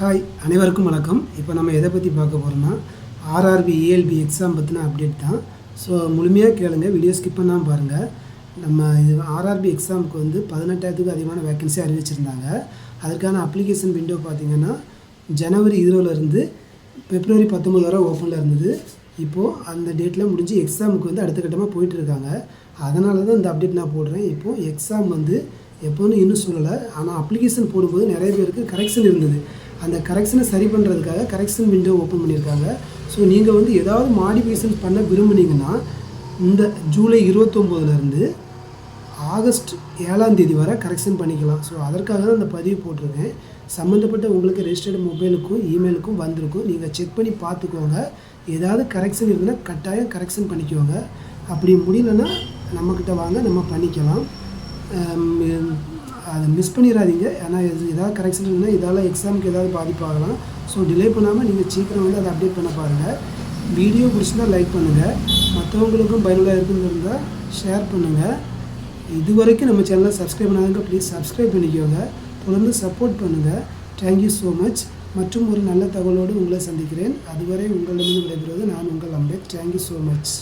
Hi அனைவருக்கும் வணக்கம். இப்போ நம்ம எதை பற்றி பார்க்க போகிறோம்னா ஆர்ஆர்பி ஏஎல்பி எக்ஸாம் பற்றின அப்டேட் தான். ஸோ முழுமையாக கேளுங்க வீடியோ ஸ்கிப் பண்ணாமல் பாருங்கள் நம்ம இது ஆர்ஆர்பி எக்ஸாமுக்கு வந்து பதினெட்டாயிரத்துக்கு அதிகமான வேகன்சி அறிவிச்சிருந்தாங்க. அதற்கான அப்ளிகேஷன் விண்டோ பார்த்தீங்கன்னா ஜனவரி இருபதுலேருந்து பிப்ரவரி பத்தொம்பது வரை ஓப்பனில் இருந்தது. இப்போது அந்த டேட்டில் முடிஞ்சு எக்ஸாமுக்கு வந்து அடுத்த கட்டமாக போயிட்டுருக்காங்க அதனால தான் இந்த அப்டேட் நான் போடுறேன். இப்போது எக்ஸாம் வந்து எப்போன்னு இன்னும் சொல்லலை. ஆனால் அப்ளிகேஷன் போடும்போது நிறைய பேருக்கு கரெக்ஷன் இருந்தது. அந்த கரெக்ஷனை சரி பண்ணுறதுக்காக கரெக்ஷன் விண்டோ ஓப்பன் பண்ணியிருக்காங்க. ஸோ நீங்கள் வந்து ஏதாவது மாடிஃபிகேஷன் பண்ண விரும்புனீங்கன்னா இந்த ஜூலை இருபத்தொம்போதுலேருந்து ஆகஸ்ட் ஏழாம் தேதி வரை கரெக்ஷன் பண்ணிக்கலாம். ஸோ அதற்காக தான் அந்த பதிவு போட்டிருக்கேன். சம்மந்தப்பட்ட உங்களுக்கு ரெஜிஸ்டர்டு மொபைலுக்கும் இமெயிலுக்கும் வந்திருக்கும். நீங்கள் செக் பண்ணி பார்த்துக்கோங்க. ஏதாவது கரெக்ஷன் இருக்குன்னா கட்டாயம் கரெக்ஷன் பண்ணிக்கோங்க. அப்படி முடியலன்னா நம்மக்கிட்ட வாங்க நம்ம பண்ணிக்கலாம். மிஸ் பண்ணிடாதீங்க ஏன்னா இது ஏதாவது கரெக்ஷன் இருந்தால் இதால் எக்ஸாமுக்கு ஏதாவது பாதிப்பாகலாம். ஸோ டிலே பண்ணாமல் நீங்கள் சீக்கிரம் வந்து அதை அப்டேட் பண்ண பாருங்கள் வீடியோ பிடிச்சிருந்தா லைக் பண்ணுங்கள் மற்றவங்களுக்கும் பயனுள்ளதாக இருக்குன்னு இருந்தால் ஷேர் பண்ணுங்கள் இது வரைக்கும் நம்ம சேனலை சப்ஸ்கிரைப் பண்ணாதவங்க ப்ளீஸ் சப்ஸ்கிரைப் பண்ணிக்கோங்க. தொடர்ந்து சப்போர்ட் பண்ணுங்கள் தேங்க்யூ ஸோ மச் மற்றும் ஒரு நல்ல தகவலோடு உங்களை சந்திக்கிறேன். அதுவரை உங்களிடமிருந்து விடைபெறுவது நான் உங்கள் அம்பேத். Thank you so much